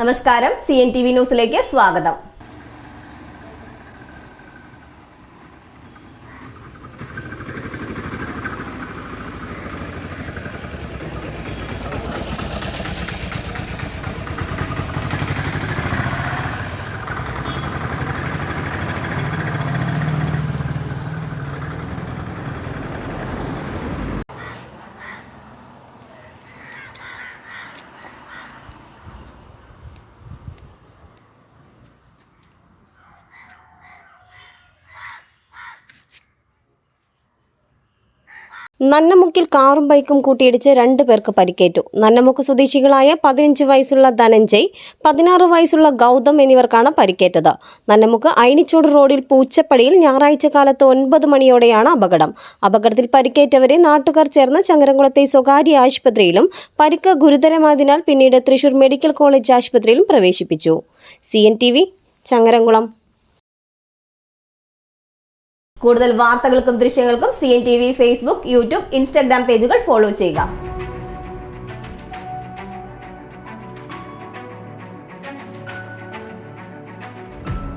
നമസ്കാരം. C N T V ന്യൂസിലേക്ക് സ്വാഗതം. നന്നമുക്കിൽ കാറും ബൈക്കും കൂട്ടിയിടിച്ച് രണ്ടു പേർക്ക് പരിക്കേറ്റു. നന്നമുക്ക് സ്വദേശികളായ പതിനഞ്ച് വയസ്സുള്ള ധനഞ്ജയ് പതിനാറ് വയസ്സുള്ള ഗൗതം എന്നിവർക്കാണ് പരിക്കേറ്റത്. നന്നമുക്ക് ഐനിച്ചോട് റോഡിൽ പൂച്ചപ്പടിയിൽ ഞായറാഴ്ച കാലത്ത് ഒൻപത് മണിയോടെയാണ് അപകടം. അപകടത്തിൽ പരിക്കേറ്റവരെ നാട്ടുകാർ ചേർന്ന് ചങ്ങരംകുളത്തെ സ്വകാര്യ ആശുപത്രിയിലും പരിക്ക് ഗുരുതരമായതിനാൽ പിന്നീട് തൃശൂർ മെഡിക്കൽ കോളേജ് ആശുപത്രിയിലും പ്രവേശിപ്പിച്ചു. സി ചങ്ങരംകുളം. കൂടുതൽ വാർത്തകൾക്കും ദൃശ്യങ്ങൾക്കും C N T V Facebook YouTube Instagram പേജുകൾ ഫോളോ ചെയ്യുക.